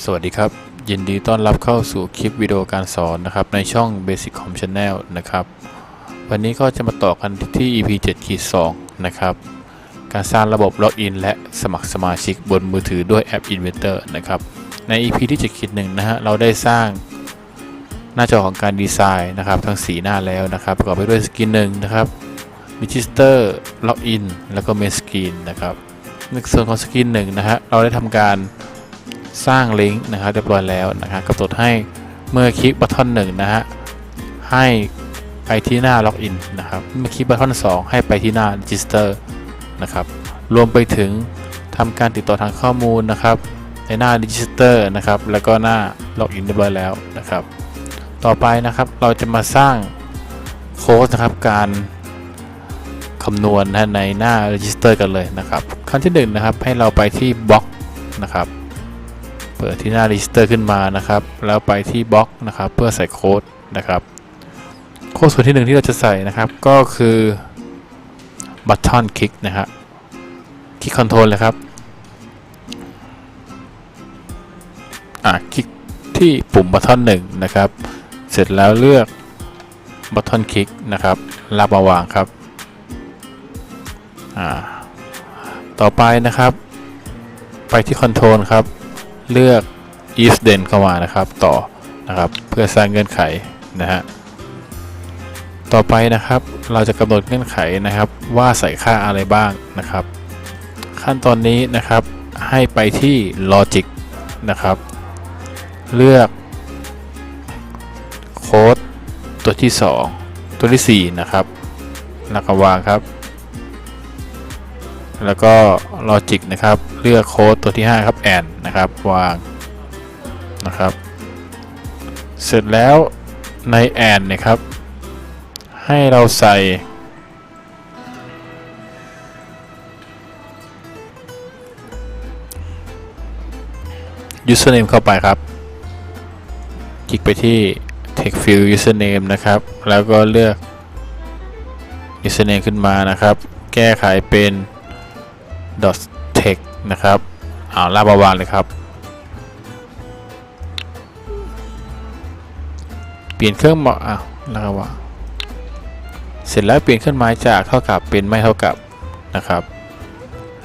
สวัสดีครับ ยินดีต้อนรับเข้าสู่คลิปวิดีโอการสอนนะครับ ในช่อง Basic Com Channel นะครับ วันนี้ก็จะมาต่อกันที่ EP 7ขีด2นะครับ การสร้างระบบล็อกอินและสมัครสมาชิกบนมือถือด้วยแอป Inventor นะครับ ใน EP ที่7ขีด1นะฮะ เราได้สร้างหน้าจอของการดีไซน์นะครับ ทั้ง 4 หน้าแล้วนะครับ ประกอบไปด้วยสกินหนึ่งนะครับ Register Login แล้วก็ Main Screen นะครับในส่วนของสกินหนึ่งนะฮะ เราได้ทำการ สร้างลิงก์นะครับเรียบร้อยแล้วนะครับกำหนดให้เมื่อคลิกบัตทอนหนึ่งนะฮะให้ไปที่หน้าล็อกอินนะครับเมื่อคลิกบัตทอนสองให้ไปที่หน้า Register นะครับรวมไปถึงทำการติดต่อทางข้อมูลนะครับ ในหน้า Register นะครับแล้วก็หน้าล็อกอินเรียบร้อยแล้วนะครับ ต่อไปนะครับเราจะมาสร้างโค้ดนะครับการคำนวณนในหน้า Register กันเลยนะครับ ขั้นที่หนึ่งนะครับให้เราไปที่บล็อกนะครับ เปิดที่หน้า register ขึ้นมานะครับ แล้วไปที่บล็อกนะครับ เพื่อใส่โค้ดนะครับ โค้ดส่วนที่หนึ่งที่เราจะใส่นะครับ ก็คือ button click นะฮะคลิก control เลยครับอะคลิกที่ปุ่ม button หนึ่งนะครับ เสร็จแล้วเลือก button click นะครับลากมาวางครับอ่าต่อไปนะครับ ไปที่ control ครับ เลือก if then เข้ามานะครับต่อนะครับเพื่อสร้างเงื่อนไขนะฮะต่อไปนะครับเราจะกำหนดเงื่อนไขนะครับ ว่าใส่ค่าอะไรบ้างนะครับ ขั้นตอนนี้นะครับให้ไปที่ logic นะครับ เลือกโค้ดตัวที่ 2 ตัวที่ 4 นะครับแล้วก็วางครับ แล้วก็ logic นะครับ เลือกโค้ดตัวที่ 5 ครับ and นะครับ วางนะครับ เสร็จแล้วใน and นะครับ ให้เราใส่ username เข้าไปครับ คลิกไปที่ text field username นะครับ แล้วก็เลือก username ขึ้นมานะครับ แก้ไขเป็น ดอสเทคนะครับเอาลาบาวาเลยครับ เปลี่ยนเครื่องหมาอ้าวแล้วก็วาเสร็จแล้วเปลี่ยนเครื่องไม้จากเท่ากับเป็นไม่เท่ากับนะครับ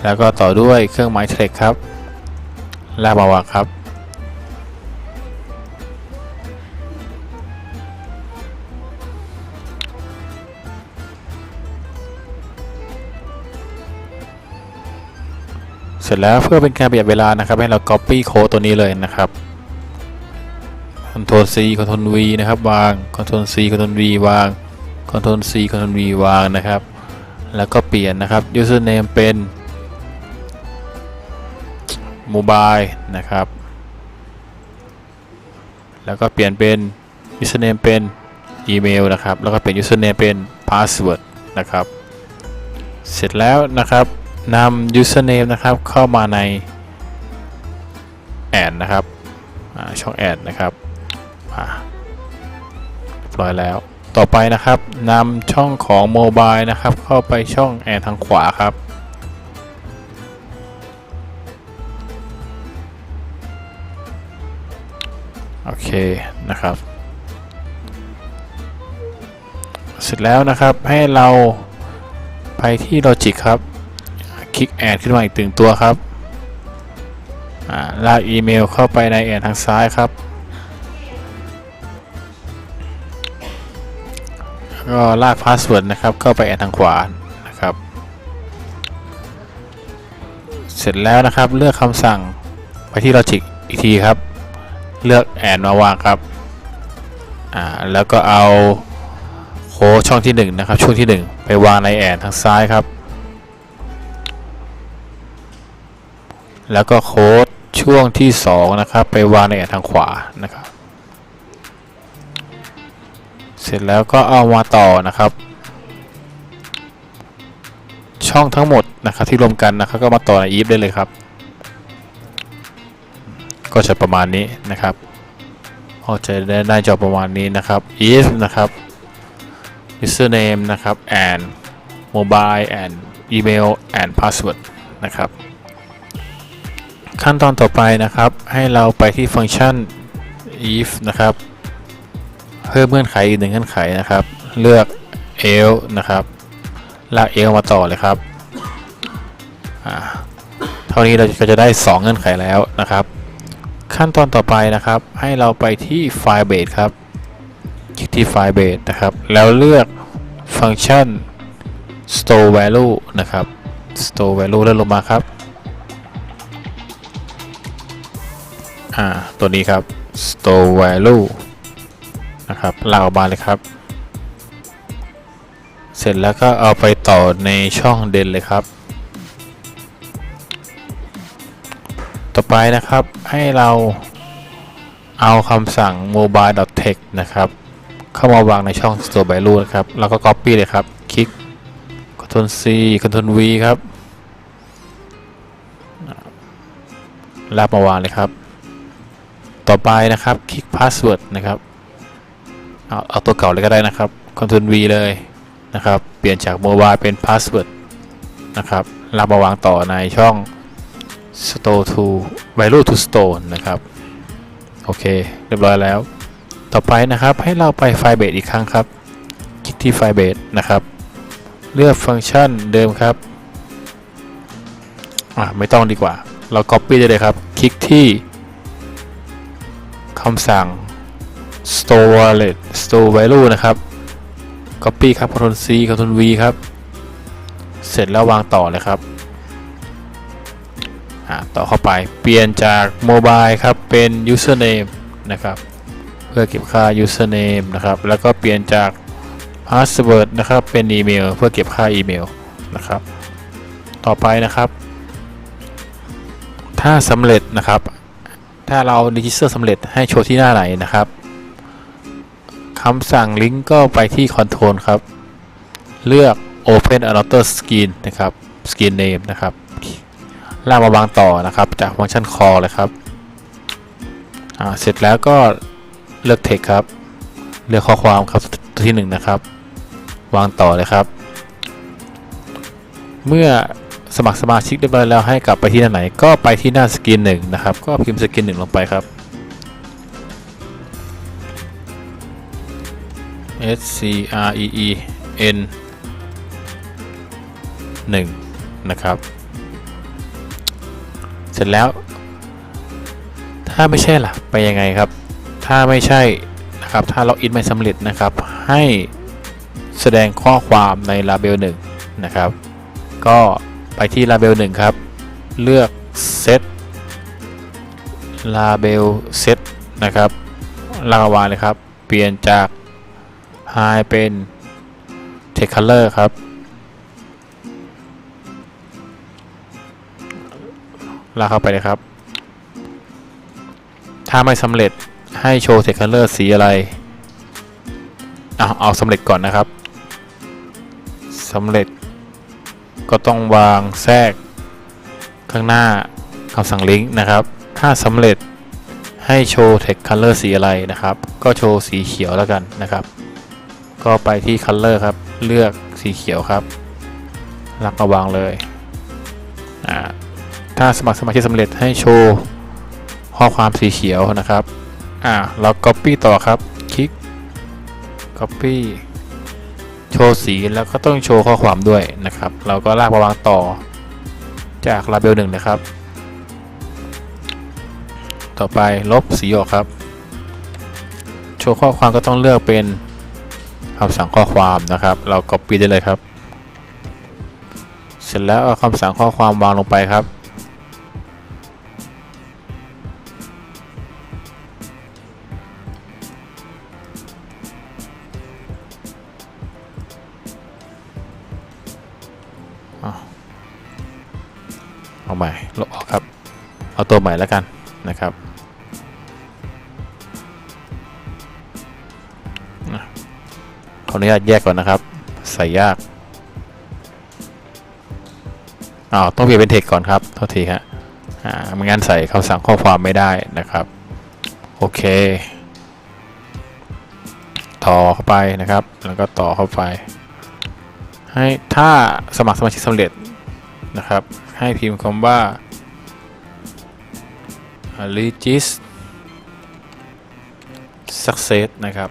แล้วก็ต่อด้วยเครื่องไม้เทคครับลาบาวาครับ เสร็จแล้วเพื่อเป็นการประหยัดเวลานะครับให้เรา copy โค้ดตัวนี้เลยนะครับ Ctrl C Ctrl V นะครับวาง Ctrl C Ctrl V วาง Ctrl C Ctrl V วางนะครับ แล้วก็เปลี่ยนนะครับ username เป็น mobile นะครับ แล้วก็เปลี่ยนเป็น username เป็นอีเมลนะครับ แล้วก็เปลี่ยน username เป็น password นะครับ เสร็จแล้วนะครับ นำ username นะครับเข้ามาในแอดนะครับช่องแอดนะครับอ่าเรียบร้อยแล้ว ต่อไปนะครับนำช่องของโมบายนะครับ เข้าไปช่องแอดทางขวาครับโอเคนะครับ เสร็จแล้วนะครับให้เราไปที่ Logic ครับ คลิกแอดขึ้นมาอีกตึงตัวครับลากอีเมลเข้าไปในแอดทางซ้ายครับก็ลากพาสเวิร์ดนะครับเข้าไปแอดทางขวานะครับ เสร็จแล้วนะครับเลือกคำสั่งไปที่ Logic อีกทีครับ เลือกแอดมาวางครับอ่าแล้วก็เอาโค้ดช่องที่1นะครับช่วงที่ 1 ไปวางในแอดทางซ้ายครับ แล้วก็โค้ดช่วงที่ 2 นะครับ ไปวางในแอดทางขวานะครับ เสร็จแล้วก็เอามาต่อนะครับ ช่องทั้งหมดนะครับที่รวมกันนะครับก็มาต่อใน if ได้เลยครับ ก็จะประมาณนี้นะครับพอจะได้หน้าจอประมาณนี้นะครับ if นะครับ username นะครับ and mobile and email and password นะครับ ขั้นตอนต่อไปนะครับ ให้เราไปที่ฟังก์ชัน if นะครับ เพิ่มเงื่อนไขอีกหนึ่งเงื่อนไขนะครับ เลือก else นะครับ ลาก else มาต่อเลยครับอ่าเท่านี้เราก็จะได้ 2 เงื่อนไขแล้วนะครับ ขั้นตอนต่อไปนะครับ ให้เราไปที่ file base ครับ คลิกที่ file base นะครับ แล้วเลือกฟังก์ชัน store value นะครับ store value เลื่อนลงมาครับ อ่าตัวนี้ครับ store value นะครับลากออกมาเลยครับ เสร็จแล้วก็เอาไปต่อในช่องเด่นเลยครับ ต่อไปนะครับให้เราเอาคำสั่ง mobile.text นะครับ เข้ามาวางในช่อง store value นะครับ แล้วก็ copy เลยครับ คลิก Ctrl C Ctrl V ครับลากมาวางเลยครับ ต่อไปนะครับคลิก password นะครับเอาเอาตัวเก่าเลยก็ได้นะครับ Ctrl V เลยนะครับ เปลี่ยนจาก mobile เป็น password นะครับลากมาวางต่อในช่อง store to value to store นะครับ โอเค เรียบร้อยแล้ว ต่อไปนะครับให้เราไปไฟล์ base อีกครั้งครับ คลิกที่ไฟล์ base นะครับ เลือกฟังก์ชันเดิมครับอ่าไม่ต้องดีกว่า เรา copy ได้เลยครับ คลิกที่ คำสั่ง store wallet store value นะครับ copy ครับ Ctrl C Ctrl V ครับ เสร็จแล้ววางต่อเลยครับต่อเข้าไปเปลี่ยนจาก mobile ครับ เป็น username นะครับ เพื่อเก็บค่า username นะครับ แล้วก็เปลี่ยนจาก password นะครับ เป็นอีเมลเพื่อเก็บค่าอีเมลนะครับ ต่อไปนะครับ ถ้าสำเร็จนะครับ ถ้าเราดิจิเตอร์สำเร็จให้โชว์ที่หน้าไหนนะครับคำสั่งลิงก์ก็ไปที่ Control ครับ เลือก Open Another Screen นะครับ Screen Name นะครับลากมาวางต่อนะครับจากฟังก์ชัน Call เลยครับเสร็จแล้วก็เลือก Text ครับ เลือกข้อความครับตัวที่ 1 นะครับ วางต่อเลยครับ เมื่อ สมัครสมาชิกเรียบร้อยแล้วให้กลับไปที่หน้าไหน ก็ไปที่หน้าสกรีนหนึ่งนะครับ ก็พิมพ์สกรีนหนึ่งลงไปครับ S C R E E N 1นะครับ เสร็จแล้ว ถ้าไม่ใช่ล่ะ ไปยังไงครับ ถ้าไม่ใช่นะครับ ถ้าล็อกอินไม่สำเร็จนะครับ ให้แสดงข้อความใน label 1นะครับ ก็ ไปที่ label 1 ครับ เลือก set label set นะครับลากวางเลยครับ เปลี่ยนจาก high เป็น text color ครับ ลากเข้าไปเลยครับ ถ้าไม่สำเร็จให้โชว์ text color สีอะไร เอาเอาสำเร็จก่อนนะครับสำเร็จ ก็ต้องวางแทรก ข้างหน้าคำสั่งลิงก์นะครับ ถ้าสำเร็จให้โชว์ text color สีอะไรนะครับ ก็โชว์สีเขียวแล้วกันนะครับ ก็ไปที่ color ครับ เลือกสีเขียวครับลักมาวางเลยอ่าถ้าสมัครสมาชิกสำเร็จให้โชว์ข้อความสีเขียวนะครับ อ่า เรา copy ต่อครับ คลิก copy ชว์สีแล้วก็ต้องโชว์ข้อความด้วยนะครับ เราก็ลากมาวางต่อจาก label 1นะครับ ต่อไปลบสีออกครับ โชว์ข้อความก็ต้องเลือกเป็นคำสั่งข้อความนะครับ เรา copy ได้เลยครับ เสร็จแล้วเอาคำสั่งข้อความวางลงไปครับ ลบออกครับ เอาตัวใหม่แล้วกันนะครับขออนุญาตแยกก่อนนะครับ ใส่ยากอ้าวต้องเปลี่ยนเป็นเทคก่อนครับโทษทีฮะอ่าไม่งั้นใส่คำสั่งข้อความไม่ได้นะครับ โอเค ต่อเข้าไปนะครับ แล้วก็ต่อเข้าไป ให้ถ้าสมัครสมาชิกสำเร็จนะครับ ให้พิมพ์คำว่า regis success นะครับ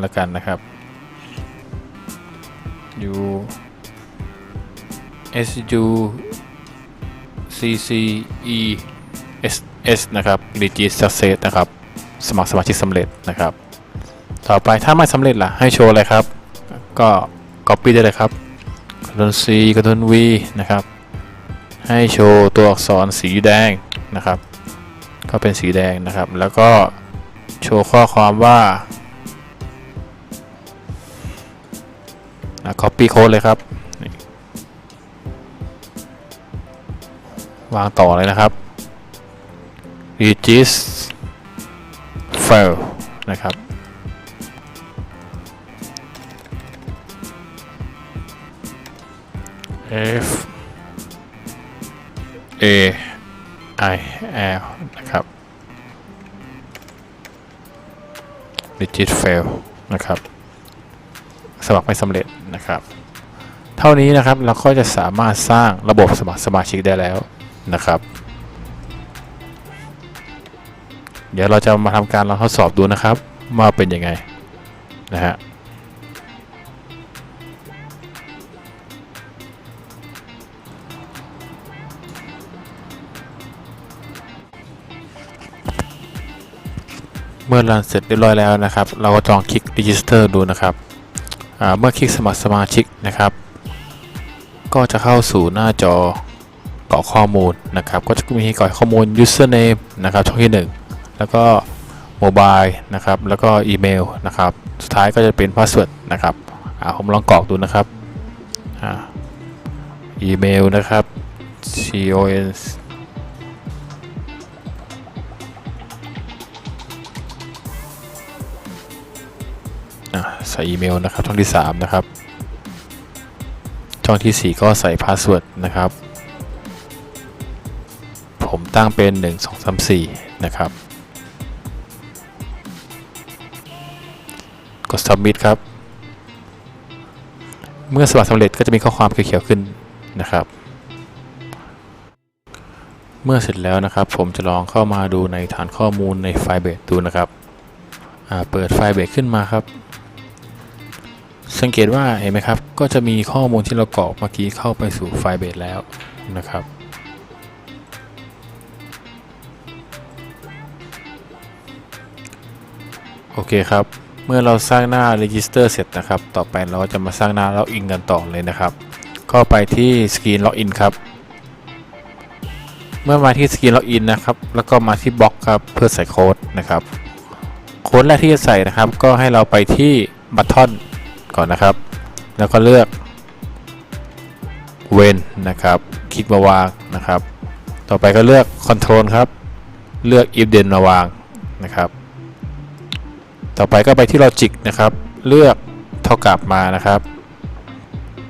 แล้วกันนะครับ u s u c c e s s นะครับ regis success นะครับ สมัครสมาชิกสำเร็จนะครับ ต่อไปถ้าไม่สำเร็จล่ะ ให้โชว์อะไรครับ ก็ copy ได้เลยครับ Ctrl C Ctrl V นะครับ ให้โชว์ตัวอักษรสีแดงนะครับ ก็เป็นสีแดงนะครับ แล้วก็โชว์ข้อความว่า copy code เลยครับ วางต่อเลยนะครับ regis file นะครับ F A I L นะครับ digit fail นะครับ สมัครไม่สำเร็จนะครับ เท่านี้นะครับเราก็จะสามารถสร้างระบบสมัครสมาชิกได้แล้วนะครับ เดี๋ยวเราจะมาทำการลองทดสอบดูนะครับว่าเป็นยังไงนะฮะ เมื่อรันเสร็จเรียบร้อยแล้วนะครับ เราก็ลองคลิก register ดูนะครับเมื่อคลิกสมัครสมาชิกนะครับ ก็จะเข้าสู่หน้าจอกรอกข้อมูลนะครับ ก็จะมีกรอกข้อมูล username นะครับช่องที่ 1 แล้วก็โมบายนะครับ แล้วก็อีเมลนะครับ สุดท้ายก็จะเป็น password นะครับผมลองกรอกดูนะครับอีเมลนะครับ con อะใส่อีเมลนะครับช่องที่ 3 นะครับ ช่องที่ 4 ก็ใส่พาสเวิร์ดนะครับ ผมตั้งเป็น 1 2 3 4 นะครับ กด submit ครับ เมื่อสมัครสำเร็จก็จะมีข้อความเขียวๆขึ้นนะครับ เมื่อเสร็จแล้วนะครับ ผมจะลองเข้ามาดูในฐานข้อมูลในไฟล์เบสดูนะครับเปิดไฟล์เบสขึ้นมาครับ สังเกตว่าเห็นไหมครับ ก็จะมีข้อมูลที่เรากรอกเมื่อกี้เข้าไปสู่ไฟล์เบสแล้วนะครับ โอเคครับ เมื่อเราสร้างหน้า Register เสร็จนะครับ ต่อไปเราจะมาสร้างหน้า Login กันต่อเลยนะครับก็ไปที่ Screen Login ครับ เมื่อมาที่ Screen Login นะครับ แล้วก็มาที่บล็อกครับ เพื่อใส่โค้ดนะครับ โค้ดแรกที่จะใส่นะครับ ก็ให้เราไปที่บัตทอน ก่อนนะครับ แล้วก็เลือกเวนนะครับ คลิกมาวางนะครับ ต่อไปก็เลือก Control ครับ เลือก if then มาวางนะครับ ต่อไปก็ไปที่ Logic นะครับ เลือกเท่ากับมานะครับ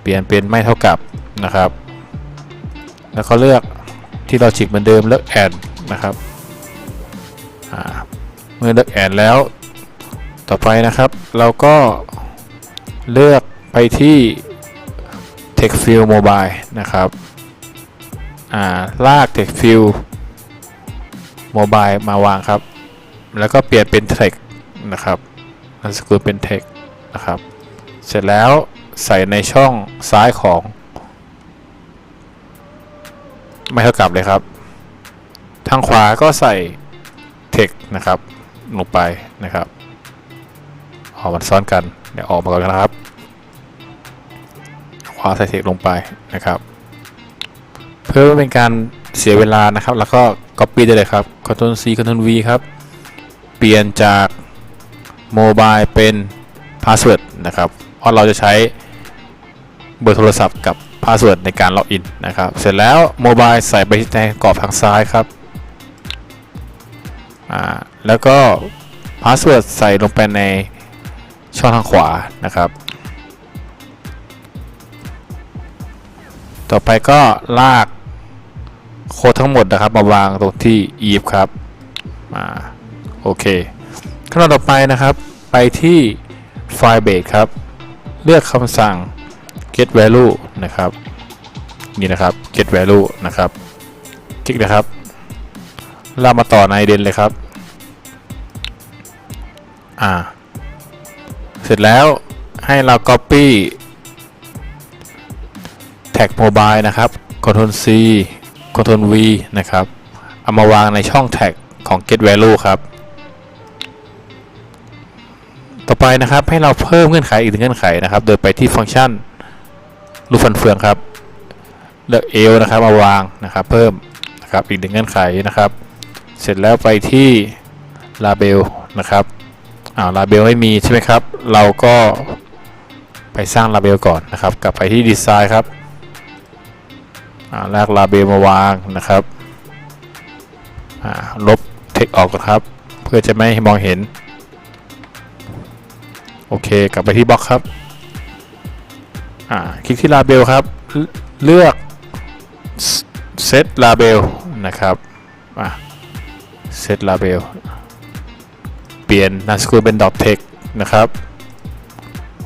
เปลี่ยนเป็นไม่เท่ากับนะครับ แล้วก็เลือกที่ Logic เหมือนเดิมเลือก add นะครับเมื่อเลือก add แล้ว ต่อไปนะครับ เราก็ เลือกไปที่ Text Field Mobile นะครับอ่าลาก Text Field Mobile มาวางครับ แล้วก็เปลี่ยนเป็น Text นะครับนามสกุลเป็น Text นะครับ เสร็จแล้วใส่ในช่องซ้ายของ ไม่เท่ากับเลยครับ ทางขวาก็ใส่ Text นะครับ ลงไปนะครับออกมันซ้อนกัน เดี๋ยวออกมาก่อนนะครับขวาใส่เทคลงไปนะครับ เพื่อไม่เป็นการเสียเวลานะครับ แล้วก็ Copy ได้เลยครับ Ctrl C Ctrl V ครับ เปลี่ยนจากโมบายเป็น Password นะครับ เพราะเราจะใช้เบอร์โทรศัพท์กับพาสเวิร์ดในการล็อกอินนะครับ เสร็จแล้วโมบายใส่ไปในกรอบทางซ้ายครับอ่าแล้วก็พาสเวิร์ดใส่ลงไปใน ช่องทางขวานะครับ ต่อไปก็ลากโค้ดทั้งหมดนะครับมาวางตรงที่ eve ครับมาโอเคขั้นตอนต่อไปนะครับไปที่ Firebase ครับ เลือกคำสั่ง get value นะครับ นี่นะครับ get value นะครับคลิกนะครับเรามาต่อในเดนเลยครับ อ่า เสร็จแล้วให้เรา Copy แท็กโมบายนะครับ Ctrl C Ctrl V นะครับ เอามาวางในช่องแท็กของ get value ครับ ต่อไปนะครับให้เราเพิ่มเงื่อนไขอีกหนึ่งเงื่อนไขนะครับ โดยไปที่ฟังก์ชันรูปฟันเฟืองครับ เลือกเอลนะครับมาวางนะครับ เพิ่มนะครับอีกหนึ่งเงื่อนไขนะครับ เสร็จแล้วไปที่ label นะครับ อ่า label ไม่มีใช่ไหมครับ เราก็ไปสร้าง label ก่อนนะครับ กลับไปที่ design ครับอ่าลาก label มาวางนะครับอ่าลบ text ออกก่อนครับ เพื่อจะไม่ให้มองเห็น โอเค กลับไปที่บล็อกครับอ่าคลิกที่ label ครับ เลือก set label นะครับอะ set label เเปลี่ยนนามสกุลเป็น dot text นะครับ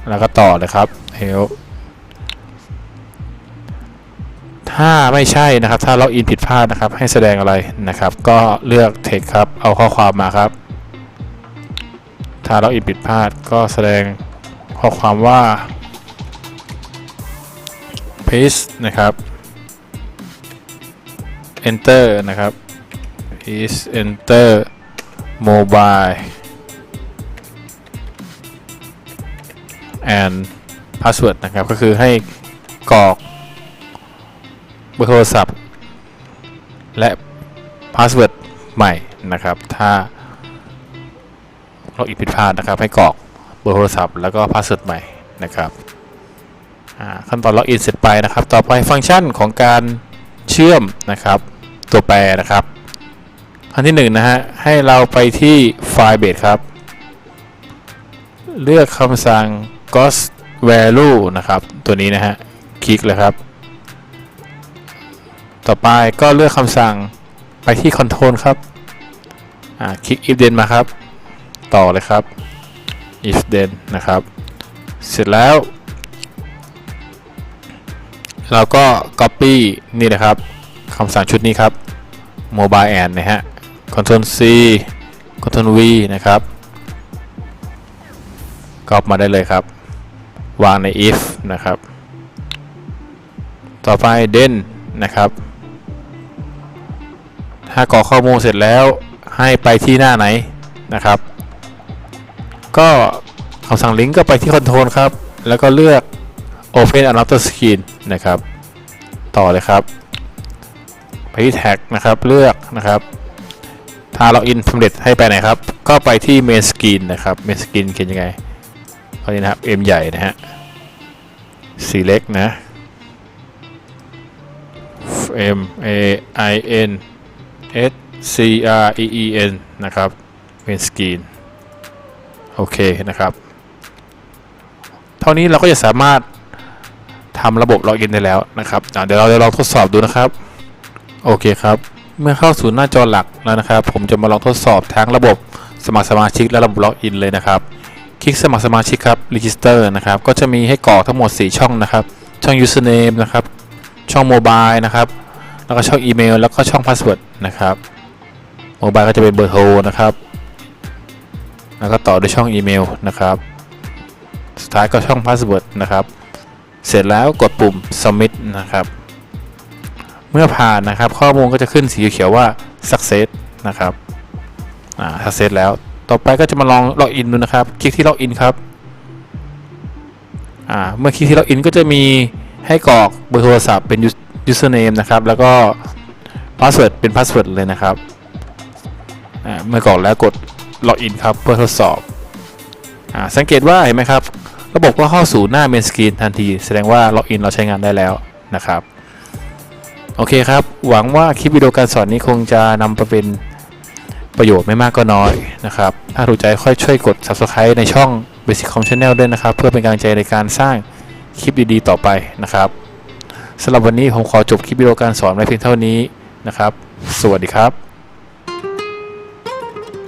แล้วก็ต่อเลยครับ help ถ้าไม่ใช่นะครับ ถ้าล็อกอินผิดพลาดนะครับ ให้แสดงอะไรนะครับ ก็เลือก text ครับ เอาข้อความมาครับ ถ้าล็อกอินผิดพลาดก็แสดงข้อความว่า paste นะครับ enter นะครับ is enter mobile and password นะครับ ก็คือให้กรอกเบอร์โทรศัพท์ และ password ใหม่นะครับ ถ้าเราอีกผิดพลาดนะครับ ให้กรอกเบอร์โทรศัพท์แล้วก็ password ใหม่นะครับขั้นตอนล็อกอินเสร็จไปนะครับ ต่อไปฟังก์ชันของการเชื่อมนะครับ ตัวแปรนะครับขั้นที่หนึ่งนะฮะให้เราไปที่ไฟล์เบสครับ เลือกคำสั่ง ghost value นะครับ ตัวนี้นะฮะ คลิกเลยครับ ต่อไปก็เลือกคำสั่งไปที่ control ครับ อ่า คลิก if then มาครับ ต่อเลยครับ if then นะครับ เสร็จแล้ว เราก็ copy นี่นะครับคำสั่งชุดนี้ครับ mobile and นะฮะ control C control V นะครับกอบมาได้เลยครับ วางใน if นะครับ ต่อไป den นะครับ ถ้ากรอกข้อมูลเสร็จแล้วให้ไปที่หน้าไหนนะครับ ก็คำสั่งลิงก์ก็ไปที่ control ครับ แล้วก็เลือก open another screen นะครับ ต่อเลยครับ ไปที่แท็กนะครับ เลือกนะครับ ถ้าล็อกอินสำเร็จให้ไปไหนครับ ก็ไปที่ main screen นะครับ main screen เขียนยังไง อานี้นะครับ M ใหญ่นะฮะ select นะ M A I N S C R E E N นะครับ main screen โอเคนะครับ เท่านี้เราก็จะสามารถทำระบบล็อกอินได้แล้วนะครับ เดี๋ยวเราจะลองทดสอบดูนะครับ โอเคครับ เมื่อเข้าสู่หน้าจอหลักแล้วนะครับ ผมจะมาลองทดสอบทั้งระบบสมัครสมาชิกและระบบล็อกอินเลยนะครับ คลิกสมัครสมาชิกครับ Register นะครับ ก็จะมีให้กรอกทั้งหมด 4 ช่องนะครับ ช่อง Username นะครับ ช่องโมบายนะครับ แล้วก็ช่องอีเมล แล้วก็ช่อง Password นะครับโมบายก็จะเป็นเบอร์โทรนะครับ แล้วก็ต่อด้วยช่องอีเมลนะครับ สุดท้ายก็ช่อง Password นะครับ เสร็จแล้วกดปุ่ม submit นะครับ เมื่อผ่านนะครับ ข้อมูลก็จะขึ้นสีเขียวว่า success นะครับ อ่า success แล้ว ต่อไปก็จะมาลองล็อกอินดูนะครับ คลิกที่ล็อกอินครับ อ่า เมื่อคลิกที่ล็อกอินก็จะมีให้กรอกเบอร์โทรศัพท์เป็น username นะครับ แล้วก็ password เป็น password เลยนะครับ อ่า เมื่อกรอกแล้วกดล็อกอินครับเพื่อทดสอบ อ่า สังเกตว่าเห็นไหมครับ ระบบก็เข้าสู่หน้าเมนสกรีนทันที แสดงว่าล็อกอินเราใช้งานได้แล้วนะครับ โอเคครับ หวังว่าคลิปวิดีโอการสอนนี้คงจะนำไปเป็น ประโยชน์ไม่มากก็น้อยนะครับ ถ้าถูกใจค่อยช่วยกด subscribe ในช่อง Basic Com Channel ด้วยนะครับ เพื่อเป็นกำลังใจในการสร้างคลิปดีๆ ต่อไปนะครับสำหรับวันนี้ผมขอจบคลิปวิดีโอการสอนไว้เพียงเท่านี้นะครับ สวัสดีครับ